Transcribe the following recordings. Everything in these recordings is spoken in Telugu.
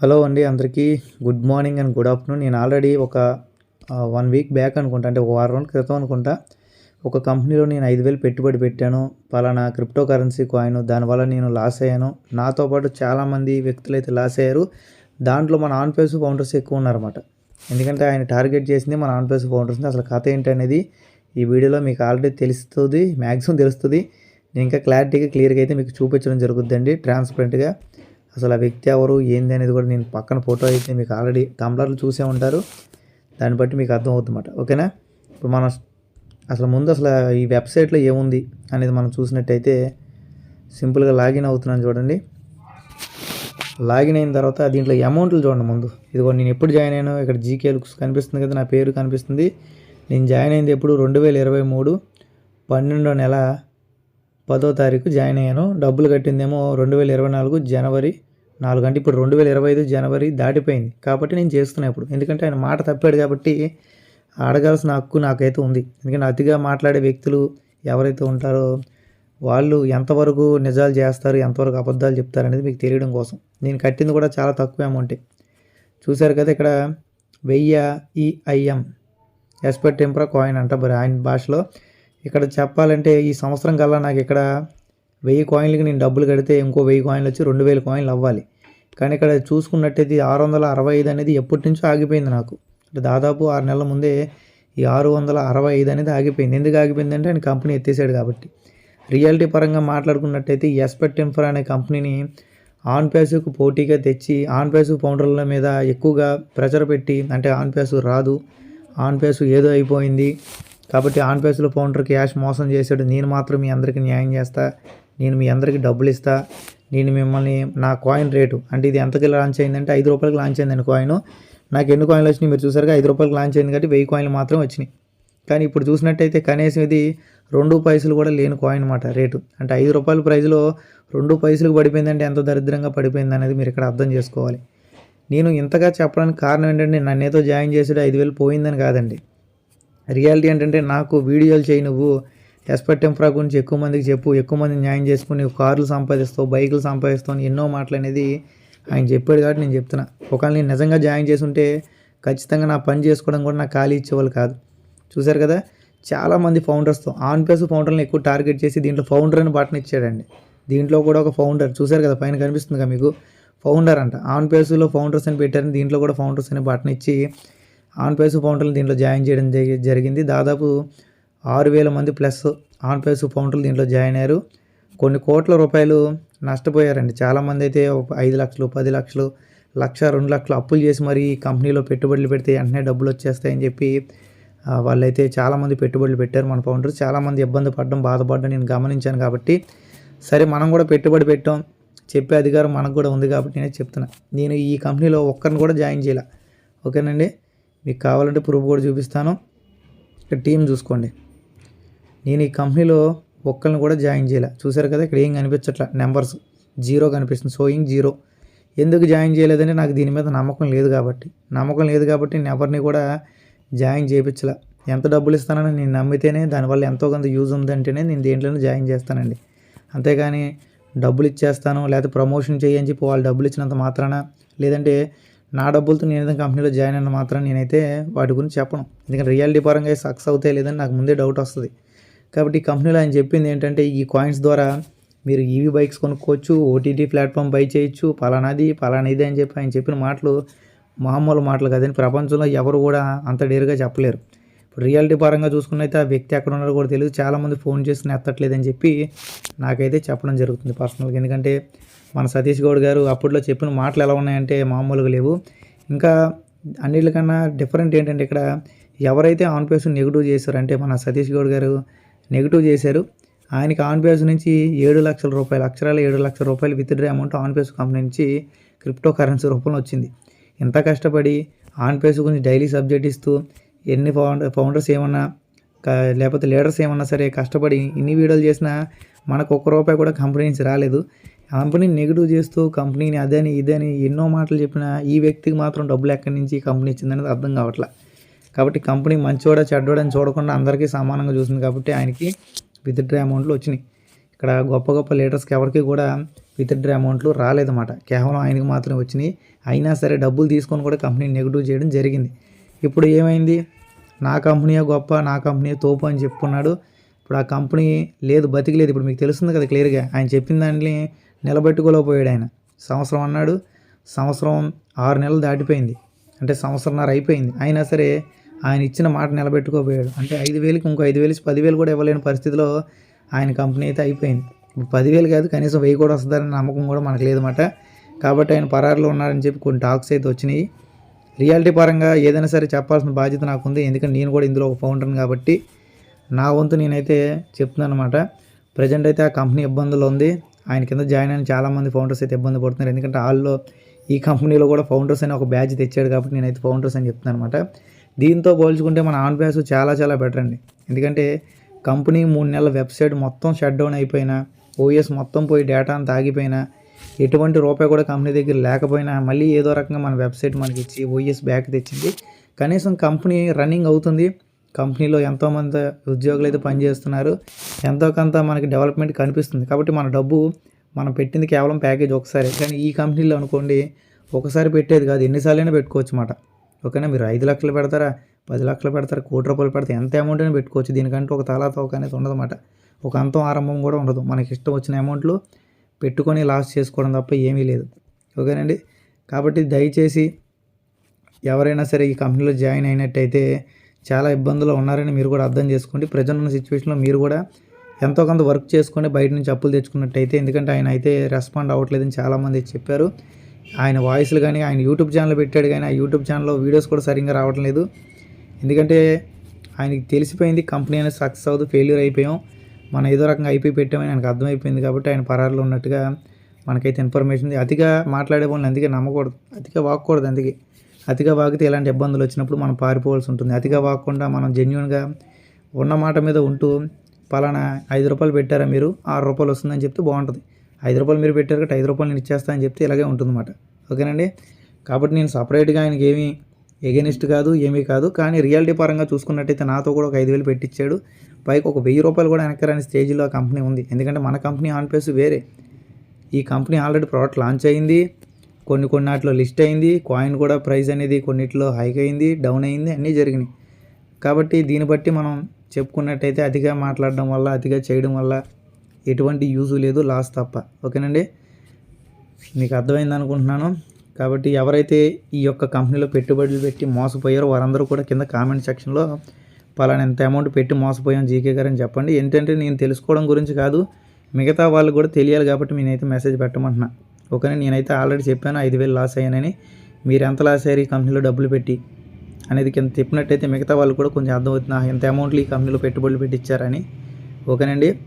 హలో అండి అందరికీ. Good morning and good afternoon. నేను ఆల్రెడీ ఒక వన్ వీక్ బ్యాక్ అనుకుంటా అంటే ఒక వారం క్రితం అనుకుంటా ఒక కంపెనీలో నేను ఐదు వేలు పెట్టుబడి పెట్టాను. పలానా క్రిప్టో కరెన్సీ కాయిన్ దానివల్ల నేను లాస్ అయ్యాను. నాతో పాటు చాలామంది వ్యక్తులు అయితే లాస్ అయ్యారు. దాంట్లో మన ఆన్ పేస్ ఫౌండర్స్ ఎక్కువ ఉన్నారన్నమాట. ఎందుకంటే ఆయన టార్గెట్ చేసింది మన ఆన్ పేస్ ఫౌండర్స్ని. అసలు కథ ఏంటి అనేది ఈ వీడియోలో మీకు ఆల్రెడీ తెలుస్తుంది మ్యాక్సిమం తెలుస్తుంది. నేను ఇంకా క్లారిటీగా క్లియర్గా అయితే మీకు చూపించడం జరుగుతుందండి ట్రాన్స్పరెంట్గా. అసలు ఆ వ్యక్తి ఎవరు ఏంది అనేది కూడా నేను పక్కన ఫోటో అయితే మీకు ఆల్రెడీ టంబ్లర్లు చూసే ఉంటారు. దాన్ని బట్టి మీకు అర్థం అవుతుందన్నమాట ఓకేనా? ఇప్పుడు మనం అసలు ముందు అసలు ఈ వెబ్సైట్లో ఏముంది అనేది మనం చూసినట్టయితే సింపుల్గా లాగిన్ అవుతున్నాను చూడండి. లాగిన్ అయిన తర్వాత దీంట్లో అమౌంట్లు చూడండి ముందు. ఇదిగో నేను ఎప్పుడు జాయిన్ అయ్యాను ఇక్కడ జీకే లుక్స్ కనిపిస్తుంది కదా నా పేరు కనిపిస్తుంది. నేను జాయిన్ అయింది ఎప్పుడు? రెండు వేల ఇరవై మూడు పన్నెండో నెల పదో తారీఖు జాయిన్ అయ్యాను. డబ్బులు కట్టిందేమో రెండు వేల ఇరవై నాలుగు జనవరి నాలుగు అంటే ఇప్పుడు రెండు వేల ఇరవై ఐదు జనవరి దాటిపోయింది. కాబట్టి నేను చేస్తున్నా ఇప్పుడు. ఎందుకంటే ఆయన మాట తప్పాడు కాబట్టి అడగాల్సిన హక్కు నాకైతే ఉంది. ఎందుకంటే అతిగా మాట్లాడే వ్యక్తులు ఎవరైతే ఉంటారో వాళ్ళు ఎంతవరకు నిజాలు చేస్తారు ఎంతవరకు అబద్ధాలు చెప్తారు అనేది మీకు తెలియడం కోసం. నేను కట్టింది కూడా చాలా తక్కువ అమౌంటే చూశారు కదా ఇక్కడ వెయ్యి ఈఐఎం ఎస్పెక్ట్ టెంపరా కాయిన్ అంట మరి ఆయన భాషలో. ఇక్కడ చెప్పాలంటే ఈ సంవత్సరం కల్లా నాకు ఇక్కడ వెయ్యి కాయిన్లకి నేను డబ్బులు కడితే ఇంకో వెయ్యి కాయిన్లు వచ్చి రెండు వేల కాయిన్లు అవ్వాలి. కానీ ఇక్కడ చూసుకున్నట్టయితే ఆరు వందల అరవై ఐదు అనేది ఎప్పటి నుంచో ఆగిపోయింది నాకు. అంటే దాదాపు ఆరు నెలల ముందే ఈ ఆరు వందల అరవై ఐదు అనేది ఆగిపోయింది. ఎందుకు ఆగిపోయింది అంటే ఆయన కంపెనీ ఎత్తేసాడు కాబట్టి. రియాలిటీ పరంగా మాట్లాడుకున్నట్టయితే ఎస్పెక్ట్ టెంపర్ అనే కంపెనీని ఆన్ ప్యాసుకు పోటీగా తెచ్చి ఆన్ ప్యాసు ఫౌండర్ల మీద ఎక్కువగా ప్రెషర్ పెట్టి అంటే ఆన్ ప్యాసు రాదు ఆన్ ప్యాసు ఏదో అయిపోయింది. కాబట్టి ఆన్ ప్యాసులో ఫౌండర్ క్యాష్ మోసం చేశాడు. నేను మాత్రం మీ అందరికీ న్యాయం చేస్తా. నేను మీ అందరికీ డబ్బులు ఇస్తా నేను మిమ్మల్ని నా కాయిన్ రేటు అంటే ఇది ఎంతకి లాంచ్ అయిందంటే ఐదు రూపాయలకి లాంచ్ అయిందండి కాయిన్ నాకు ఎన్ని కాయిన్లు వచ్చినాయి మీరు చూసారుగా? ఐదు రూపాయలకి లాంచ్ అయింది కాబట్టి వెయ్యి కాయిన్లు మాత్రం వచ్చినాయి. కానీ ఇప్పుడు చూసినట్టయితే కనీసం ఇది రెండు పైసలు కూడా లేని కాయిన్ అనమాట రేటు అంటే ఐదు రూపాయల ప్రైజ్లో రెండు పైసలకు పడిపోయిందంటే ఎంత దరిద్రంగా పడిపోయింది అనేది మీరు ఇక్కడ అర్థం చేసుకోవాలి. నేను ఇంతగా చెప్పడానికి కారణం ఏంటంటే నన్నేదో జాయిన్ చేసాడు ఐదు వేలు పోయిందని కాదండి. రియాలిటీ ఏంటంటే నాకు వీడియోలు చేయి నువ్వు ఎస్పర్ టెంపరా గురించి ఎక్కువ మందికి చెప్పు ఎక్కువ మంది న్యాయం చేసుకుని కార్లు సంపాదిస్తావు బైకులు సంపాదిస్తావు ఎన్నో మాటలు అనేది ఆయన చెప్పాడు కాబట్టి నేను చెప్తున్నా. ఒకవేళ నేను నిజంగా జాయిన్ చేసుంటే ఖచ్చితంగా నా పని చేసుకోవడం కూడా నాకు ఖాళీ ఇచ్చేవాళ్ళు కాదు. చూశారు కదా? చాలామంది ఫౌండర్స్తో ఆన్ పేస్ ఫౌండర్ని ఎక్కువ టార్గెట్ చేసి దీంట్లో ఫౌండర్ అని బటన్ ఇచ్చాడండి. దీంట్లో కూడా ఒక ఫౌండర్ చూశారు కదా? పైన కనిపిస్తుంది కదా మీకు? ఫౌండర్ అంట. ఆన్ పేస్లో ఫౌండర్స్ అని పెట్టారని దీంట్లో కూడా ఫౌండర్స్ అని బటన్ ఇచ్చి ఆన్ ప్లేస్ ఫౌండర్ని దీంట్లో జాయిన్ చేయడం జరిగింది. దాదాపు ఆరు వేల మంది ప్లస్ ఆన్ ప్లస్ ఫౌండర్లు దీంట్లో జాయిన్ అయ్యారు. కొన్ని కోట్ల రూపాయలు నష్టపోయారండి. చాలామంది అయితే ఒక ఐదు లక్షలు పది లక్షలు లక్ష రెండు లక్షలు అప్పులు చేసి మరి ఈ కంపెనీలో పెట్టుబడులు పెడితే వెంటనే డబ్బులు వచ్చేస్తాయని చెప్పి వాళ్ళైతే చాలామంది పెట్టుబడులు పెట్టారు మన ఫౌండర్స్ చాలామంది ఇబ్బంది పడడం బాధపడడం నేను గమనించాను కాబట్టి సరే మనం కూడా పెట్టుబడి పెట్టాం చెప్పే అధికారం మనకు కూడా ఉంది కాబట్టి నేను చెప్తున్నా. నేను ఈ కంపెనీలో ఒక్కరిని కూడా జాయిన్ చేయాల. ఓకేనండి? మీకు కావాలంటే ప్రూఫ్ కూడా చూపిస్తాను. ఇక్కడ టీం చూసుకోండి. నేను ఈ కంపెనీలో ఒక్కరిని కూడా జాయిన్ చేయలే. చూసారు కదా ఇక్కడ ఏం కనిపించట్లా? నెంబర్స్ జీరో కనిపిస్తుంది. షోయింగ్ జీరో ఎందుకు జాయిన్ చేయలేదంటే నాకు దీని మీద నమ్మకం లేదు కాబట్టి. నమ్మకం లేదు కాబట్టి నేను ఎవరిని కూడా జాయిన్ చేయించలే. ఎంత డబ్బులు ఇస్తానని నేను నమ్మితేనే దానివల్ల ఎంతో కొంత యూజ్ ఉందంటేనే నేను దేంట్లోనే జాయిన్ చేస్తానండి. అంతేగాని డబ్బులు ఇచ్చేస్తాను లేకపోతే ప్రమోషన్ చేయని చెప్పి వాళ్ళు డబ్బులు ఇచ్చినంత మాత్రాన లేదంటే నా డబ్బులతో నేను ఏదైనా కంపెనీలో జాయిన్ అయిన మాత్రం నేనైతే వాటి గురించి చెప్పను. ఎందుకంటే రియాలిటీ పరంగా సక్సెస్ అవుతాయి లేదని నాకు ముందే డౌట్ వస్తుంది. కాబట్టి ఈ కంపెనీలో ఆయన చెప్పింది ఏంటంటే ఈ కాయిన్స్ ద్వారా మీరు ఈవీ బైక్స్ కొనుక్కోవచ్చు ఓటీటీ ప్లాట్ఫామ్ బై చేయొచ్చు పలానాది పలానాది అని చెప్పి ఆయన చెప్పిన మాటలు మామూలు మాటలు కదండి ప్రపంచంలో ఎవరు కూడా అంత డేరుగా చెప్పలేరు. ఇప్పుడు రియాలిటీ పరంగా చూసుకున్నైతే ఆ వ్యక్తి ఎక్కడ ఉన్నారో కూడా తెలియదు. చాలామంది ఫోన్ చేసి ఎత్తట్లేదని చెప్పి నాకైతే చెప్పడం జరుగుతుంది పర్సనల్గా. ఎందుకంటే మన సతీష్ గౌడ్ గారు అప్పట్లో చెప్పిన మాటలు ఎలా ఉన్నాయంటే మామూలుగా లేవు. ఇంకా అన్నిటికన్నా డిఫరెంట్ ఏంటంటే ఇక్కడ ఎవరైతే ఆన్ పేస్ నెగిటివ్ చేశారంటే మన సతీష్ గౌడ్ గారు నెగిటివ్ చేశారు. ఆయనకి ఆన్పేస్ నుంచి ఏడు లక్షల రూపాయలు అక్షరాలు ఏడు లక్షల రూపాయలు withdraw amount on pace company నుంచి క్రిప్టో కరెన్సీ రూపంలో వచ్చింది. ఎంత కష్టపడి ఆన్ పేస్ గురించి డైలీ సబ్జెక్ట్ ఇస్తూ ఎన్ని ఫౌండర్ ఫౌండర్స్ ఏమన్నా లేకపోతే లీడర్స్ ఏమన్నా సరే కష్టపడి ఇన్ని వీడియోలు చేసినా మనకు ఒక్క రూపాయి కూడా కంపెనీ నుంచి రాలేదు. కంపెనీని నెగిటివ్ చేస్తూ కంపెనీని అదని ఇదని ఎన్నో మాటలు చెప్పిన ఈ వ్యక్తికి మాత్రం డబ్బులు ఎక్కడి నుంచి కంపెనీ ఇచ్చిందనేది అర్థం కావట్లే. కాబట్టి కంపెనీ మంచోడా చెడ్డోడని చూడకుండా అందరికీ సమానంగా చూసింది కాబట్టి ఆయనకి విత్డ్రా అమౌంట్లు వచ్చినాయి. ఇక్కడ గొప్ప గొప్ప లీడర్స్కి ఎవరికి కూడా విత్డ్రా అమౌంట్లు రాలేదన్నమాట. కేవలం ఆయనకి మాత్రమే వచ్చినాయి. అయినా సరే డబ్బులు తీసుకొని కూడా కంపెనీ నెగిటివ్ చేయడం జరిగింది. ఇప్పుడు ఏమైంది? నా కంపెనీయే గొప్ప నా కంపెనీయే తోపు అని చెప్పుకున్నాడు. ఇప్పుడు ఆ కంపెనీ లేదు బతికలేదు. ఇప్పుడు మీకు తెలుస్తుంది కదా క్లియర్గా ఆయన చెప్పిన దాన్ని నిలబెట్టుకోలేకపోయాడు ఆయన. సంవత్సరం అన్నాడు. సంవత్సరం ఆరు నెలలు దాటిపోయింది. అంటే సంవత్సరంన్నర అయిపోయింది. అయినా సరే ఆయన ఇచ్చిన మాట నిలబెట్టుకోపోయాడు. అంటే ఐదు వేలకి ఇంకో ఐదు వేలు పదివేలు కూడా ఇవ్వలేని పరిస్థితిలో ఆయన కంపెనీ అయితే అయిపోయింది. పదివేలు కాదు కనీసం వెయ్యి కూడా వస్తుందని నమ్మకం కూడా మనకు లేదన్నమాట. కాబట్టి ఆయన పరారులో ఉన్నారని చెప్పి కొన్ని టాక్స్ అయితే వచ్చినాయి. రియాలిటీ పరంగా ఏదైనా సరే చెప్పాల్సిన బాధ్యత నాకు ఉంది ఎందుకంటే నేను కూడా ఇందులో ఒక ఫౌండర్ని కాబట్టి నా వంతు నేనైతే చెప్తున్నాను అనమాట ప్రజెంట్ అయితే ఆ కంపెనీ ఇబ్బందులు ఉంది. ఆయన కింద జాయిన్ అయిన చాలామంది ఫౌండర్స్ అయితే ఇబ్బంది పడుతున్నారు. ఎందుకంటే వాళ్ళు ఈ కంపెనీలో కూడా ఫౌండర్స్ అని ఒక బ్యాచ్ తెచ్చాడు కాబట్టి నేనైతే ఫౌండర్స్ అని చెప్తున్నాను అనమాట దీంతో పోల్చుకుంటే మన ఆన్ బ్యాచ్ చాలా చాలా బెటర్ అండి. ఎందుకంటే కంపెనీ మూడు నెలల వెబ్సైట్ మొత్తం షట్ డౌన్ అయిపోయినా ఓఎస్ మొత్తం పోయి డేటా అంతా ఆగిపోయినా ఎటువంటి రూపాయి కూడా కంపెనీ దగ్గర లేకపోయినా మళ్ళీ ఏదో రకంగా మన వెబ్సైట్ మనకి ఇచ్చి ఓఎస్ బ్యాక్ తెచ్చింది. కనీసం కంపెనీ రన్నింగ్ అవుతుంది. కంపెనీలో ఎంతోమంది ఉద్యోగులు అయితే పనిచేస్తున్నారు ఎంతో కొంత మనకి డెవలప్మెంట్ కనిపిస్తుంది. కాబట్టి మన డబ్బు మనం పెట్టింది కేవలం ప్యాకేజ్ ఒకసారి. కానీ ఈ కంపెనీలో అనుకోండి ఒకసారి పెట్టేది కాదు. ఎన్నిసార్లైనా పెట్టుకోవచ్చు అన్నమాట ఓకేనా? మీరు ఐదు లక్షలు పెడతారా? పది లక్షలు పెడతారా? కోటి రూపాయలు పెడతారు? ఎంత అమౌంట్ అయినా పెట్టుకోవచ్చు. దీనికంటే ఒక తలా తోక అనేది ఉండదన్నమాట. ఒక అంతం ఆరంభం కూడా ఉండదు. మనకి ఇష్టం వచ్చిన అమౌంట్లు పెట్టుకొని లాస్ చేసుకోవడం తప్ప ఏమీ లేదు. ఓకేనండి కాబట్టి దయచేసి ఎవరైనా సరే ఈ కంపెనీలో జాయిన్ అయినట్టయితే చాలా ఇబ్బందులు ఉన్నారని మీరు కూడా అర్థం చేసుకోండి. ప్రజెంట్ ఉన్న సిచ్యువేషన్లో మీరు కూడా ఎంతో కొంత వర్క్ చేసుకొని బయట నుంచి అప్పులు తెచ్చుకున్నట్టయితే ఎందుకంటే ఆయన అయితే రెస్పాండ్ అవ్వట్లేదని చాలామంది చెప్పారు. ఆయన వాయిస్లు కానీ ఆయన యూట్యూబ్ ఛానల్ పెట్టాడు కానీ ఆ యూట్యూబ్ ఛానల్లో వీడియోస్ కూడా సరిగ్గా రావడం లేదు. ఎందుకంటే ఆయనకి తెలిసిపోయింది కంపెనీ అనేది సక్సెస్ అవ్వదు ఫెయిల్యూర్ అయిపోయాం. మనం ఏదో రకంగా అయిపోయి పెట్టామని ఆయనకు అర్థమైపోయింది కాబట్టి ఆయన పరారులో ఉన్నట్టుగా మనకైతే ఇన్ఫర్మేషన్ ఉంది. అతిగా మాట్లాడే వాళ్ళని అందుకే నమ్మకూడదు. అతిగా వాక్కూడదు అందుకే. అతిగా వాగితే ఎలాంటి ఇబ్బందులు వచ్చినప్పుడు మనం పారిపోవాల్సి ఉంటుంది. అతిగా వాగకుండా మనం జెన్యున్గా ఉన్న మాట మీద ఉంటూ పలానా ఐదు రూపాయలు పెట్టారా మీరు? ఆరు రూపాయలు వస్తుందని చెప్తే బాగుంటుంది. ఐదు రూపాయలు మీరు పెట్టారు కాబట్టి ఐదు రూపాయలు నేను ఇచ్చేస్తానని చెప్తే ఇలాగే ఉంటుందన్నమాట. ఓకేనండి? కాబట్టి నేను సపరేట్గా ఆయనకి ఏమీ ఎగెనిస్ట్ కాదు ఏమీ కాదు. కానీ రియాలిటీ పరంగా చూసుకున్నట్టయితే నాతో కూడా ఒక ఐదు వేలు పెట్టించాడు పైకి ఒక వెయ్యి రూపాయలు కూడా వెనక్కి రాని స్టేజ్లో ఆ కంపెనీ ఉంది. ఎందుకంటే మన కంపెనీ ఆన్ పేస్ వేరే. ఈ కంపెనీ ఆల్రెడీ ప్రోడక్ట్ లాంచ్ అయింది. కొన్ని కొన్ని వాటిలో లిస్ట్ అయింది. కాయిన్ కూడా ప్రైస్ అనేది కొన్నిట్లో హైక్ అయింది డౌన్ అయింది అన్నీ జరిగినాయి. కాబట్టి దీన్ని బట్టి మనం చెప్పుకున్నట్టయితే అతిగా మాట్లాడడం వల్ల అతిగా చేయడం వల్ల ఎటువంటి యూజ్ లేదు లాస్ తప్ప. ఓకేనండి? మీకు అర్థమైంది అనుకుంటున్నాను. కాబట్టి ఎవరైతే ఈ యొక్క కంపెనీలో పెట్టుబడులు పెట్టి మోసపోయారో వారందరూ కూడా కింద కామెంట్ సెక్షన్లో పలానా ఎంత అమౌంట్ పెట్టి మోసపోయాం జీకే గారు అని చెప్పండి. ఏంటంటే నేను తెలుసుకోవడం గురించి కాదు మిగతా వాళ్ళు కూడా తెలియాలి కాబట్టి నేనైతే మెసేజ్ పెట్టమంటున్నా. ఓకేనా? నేనైతే ఆల్రెడీ చెప్పాను ఐదు వేలు లాస్ అయ్యానని. మీరు ఎంత లాస్ అయ్యారు ఈ కంపెనీలో డబ్బులు పెట్టి? అనేది కింద చెప్పినట్టయితే మిగతా వాళ్ళు కూడా కొంచెం అర్థమవుతుంది. ఎంత అమౌంట్లు ఈ కంపెనీలో పెట్టుబడులు పెట్టించారని ఓకేనండి?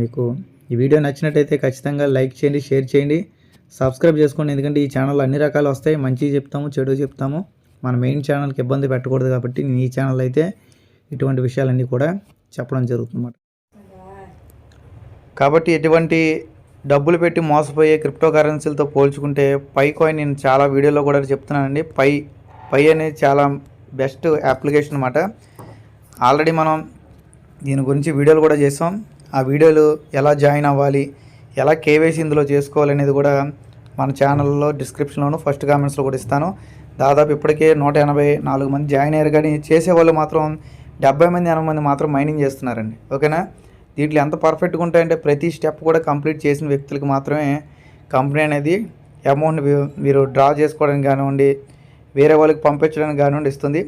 మీకు ఈ వీడియో నచ్చినట్టయితే ఖచ్చితంగా లైక్ చేయండి షేర్ చేయండి సబ్స్క్రైబ్ చేసుకోండి. ఎందుకంటే ఈ ఛానల్లో అన్ని రకాలు వస్తాయి. మంచి చెప్తాము చెడు చెప్తాము. మన మెయిన్ ఛానల్కి ఇబ్బంది పెట్టకూడదు కాబట్టి నేను ఈ ఛానల్ అయితే ఇటువంటి విషయాలన్నీ కూడా చెప్పడం జరుగుతుందన్నమాట. కాబట్టి ఎటువంటి డబ్బులు పెట్టి మోసపోయే క్రిప్టో కరెన్సీలతో పోల్చుకుంటే పై కాయిన్ నేను చాలా వీడియోలో కూడా చెప్తున్నానండి. పై పై అనేది చాలా బెస్ట్ అప్లికేషన్ అనమాట ఆల్రెడీ మనం దీని గురించి వీడియోలు కూడా చేసాం. ఆ వీడియోలు ఎలా జాయిన్ అవ్వాలి ఎలా కేవైసీ ఇందులో చేసుకోవాలనేది కూడా మన ఛానల్లో డిస్క్రిప్షన్లోను ఫస్ట్ కామెంట్స్లో కూడా ఇస్తాను. దాదాపు ఇప్పటికే నూట ఎనభై నాలుగు మంది జాయిన్ అయ్యారు కానీ చేసేవాళ్ళు మాత్రం డెబ్బై మంది ఎనభై మంది మాత్రం మైనింగ్ చేస్తున్నారండి. ఓకేనా? దీంట్లో ఎంత పర్ఫెక్ట్గా ఉంటాయంటే ప్రతి స్టెప్ కూడా కంప్లీట్ చేసిన వ్యక్తులకు మాత్రమే కంపెనీ అనేది అమౌంట్ మీరు డ్రా చేసుకోవడానికి కానివ్వండి వేరే వాళ్ళకి పంపించడానికి కానివ్వండి ఇస్తుంది.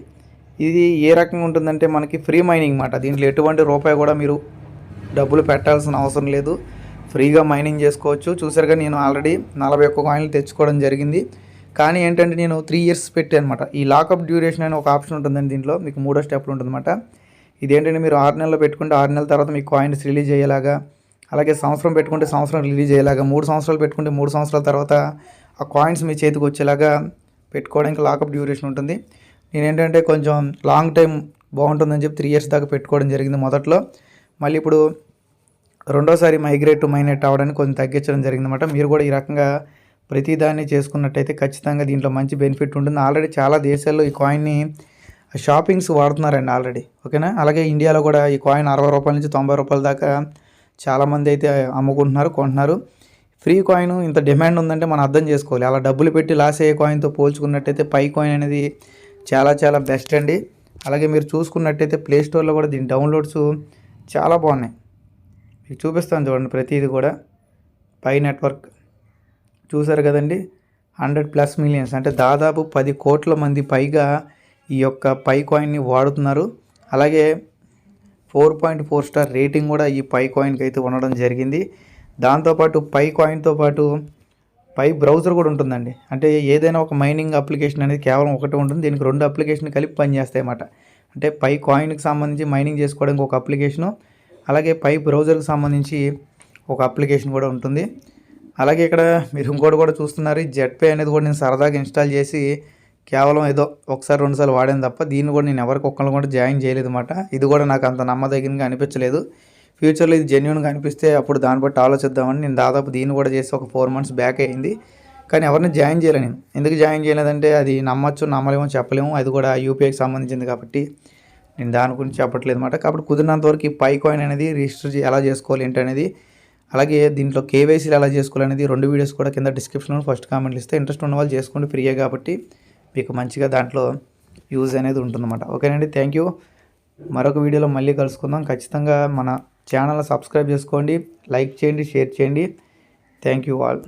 ఇది ఏ రకంగా ఉంటుందంటే మనకి ఫ్రీ మైనింగ్ మాట దీంట్లో ఎటువంటి రూపాయి కూడా మీరు డబ్బులు పెట్టాల్సిన అవసరం లేదు. ఫ్రీగా మైనింగ్ చేసుకోవచ్చు. చూసారుగా నేను ఆల్రెడీ నలభై ఒక్క కాయిన్లు తెచ్చుకోవడం జరిగింది. కానీ ఏంటంటే నేను త్రీ ఇయర్స్ పెట్టాను అనమాట. ఈ లాకప్ డ్యూరేషన్ అనే ఒక ఆప్షన్ ఉంటుందండి దీంట్లో. మీకు మూడో స్టెప్లు ఉంటుందన్నమాట. ఇదేంటంటే మీరు ఆరు నెలలు పెట్టుకుంటే ఆరు నెలల తర్వాత మీకు కాయిన్స్ రిలీజ్ అయ్యేలాగా అలాగే సంవత్సరం పెట్టుకుంటే సంవత్సరం రిలీజ్ అయ్యేలాగా మూడు సంవత్సరాలు పెట్టుకుంటే మూడు సంవత్సరాల తర్వాత ఆ కాయిన్స్ మీ చేతికి వచ్చేలాగా పెట్టుకోవడానికి లాకప్ డ్యూరేషన్ ఉంటుంది. నేను ఏంటంటే కొంచెం లాంగ్ టైం బాగుంటుందని చెప్పి త్రీ ఇయర్స్ దాకా పెట్టుకోవడం జరిగింది మొదట్లో. మళ్ళీ ఇప్పుడు రెండోసారి మైగ్రేట్ టు మైనెట్ అవ్వడానికి కొంచెం తగ్గించడం జరిగిందన్నమాట. మీరు కూడా ఈ రకంగా ప్రతిదాన్ని చేసుకున్నట్టయితే ఖచ్చితంగా దీంట్లో మంచి బెనిఫిట్ ఉంటుంది. ఆల్రెడీ చాలా దేశాల్లో ఈ కాయిన్ని షాపింగ్స్ వాడుతున్నారండి ఆల్రెడీ ఓకేనా? అలాగే ఇండియాలో కూడా ఈ కాయిన్ అరవై రూపాయల నుంచి తొంభై రూపాయల దాకా చాలామంది అయితే అమ్ముకుంటున్నారు కొంటున్నారు. ఫ్రీ కాయిన్ ఇంత డిమాండ్ ఉందంటే మనం అర్థం చేసుకోవాలి. అలా డబ్బులు పెట్టి లాస్ అయ్యే కాయిన్తో పోల్చుకున్నట్టయితే పై కాయిన్ అనేది చాలా చాలా బెస్ట్ అండి. అలాగే మీరు చూసుకున్నట్టయితే ప్లే స్టోర్లో కూడా దీని డౌన్లోడ్స్ చాలా బాగున్నాయి. మీకు చూపిస్తాను చూడండి ప్రతిదీ కూడా. పై నెట్వర్క్ చూసారు కదండి? Hundred plus millions. అంటే దాదాపు పది కోట్ల మంది పైగా ఈ యొక్క పై కాయిన్ని వాడుతున్నారు. అలాగే four point four star rating కూడా ఈ పై కాయిన్కి అయితే ఉండడం జరిగింది. దాంతోపాటు పై కాయిన్తో పాటు పై బ్రౌజర్ కూడా ఉంటుందండి. అంటే ఏదైనా ఒక మైనింగ్ అప్లికేషన్ అనేది కేవలం ఒకటి ఉంటుంది. దీనికి రెండు అప్లికేషన్ కలిపి పనిచేస్తాయి అన్నమాట. అంటే పై కాయిన్కి సంబంధించి మైనింగ్ చేసుకోవడానికి ఒక అప్లికేషను అలాగే పై బ్రౌజర్కి సంబంధించి ఒక అప్లికేషన్ కూడా ఉంటుంది. అలాగే ఇక్కడ మీరు ఇంకోటి కూడా చూస్తున్నారు. ఈ జెట్ పే అనేది కూడా నేను సరదాగా ఇన్స్టాల్ చేసి కేవలం ఏదో ఒకసారి రెండుసార్లు వాడాను తప్ప దీన్ని కూడా నేను ఎవరికి ఒక్కళ్ళు కూడా జాయిన్ చేయలేదు అనమాట ఇది కూడా నాకు అంత నమ్మదగినగా అనిపించలేదు. ఫ్యూచర్లో ఇది జెన్యున్గా అనిపిస్తే అప్పుడు దాన్ని బట్టి ఆలోచిద్దామని నేను దాదాపు దీన్ని కూడా చేసి ఒక ఫోర్ మంత్స్ బ్యాక్ అయింది. కానీ ఎవరిని జాయిన్ చేయలేను ఎందుకు జాయిన్ చేయలేదంటే అది నమ్మచ్చు నమ్మలేమో చెప్పలేము. అది కూడా యూపీఐకి సంబంధించింది కాబట్టి. నేను దాని గురించి చెప్పట్లేదు అనమాట కాబట్టి కుదిరినంత వరకు ఈ పై కాయిన్ అనేది రిజిస్టర్ ఎలా చేసుకోవాలి ఏంటి అనేది అలాగే దీంట్లో కేవైసీలు ఎలా చేసుకోవాలనేది రెండు వీడియోస్ కూడా కింద డిస్క్రిప్షన్లో ఫస్ట్ కామెంట్లు ఇస్తే ఇంట్రెస్ట్ ఉన్న వాళ్ళు చేసుకోండి ఫ్రీయే కాబట్టి మీకు మంచిగా దాంట్లో యూజ్ అనేది ఉంటుందన్నమాట. ఓకేనండి థ్యాంక్ యూ మరొక వీడియోలో మళ్ళీ కలుసుకుందాం. ఖచ్చితంగా మన ఛానల్ సబ్స్క్రైబ్ చేసుకోండి లైక్ చేయండి షేర్ చేయండి. Thank you all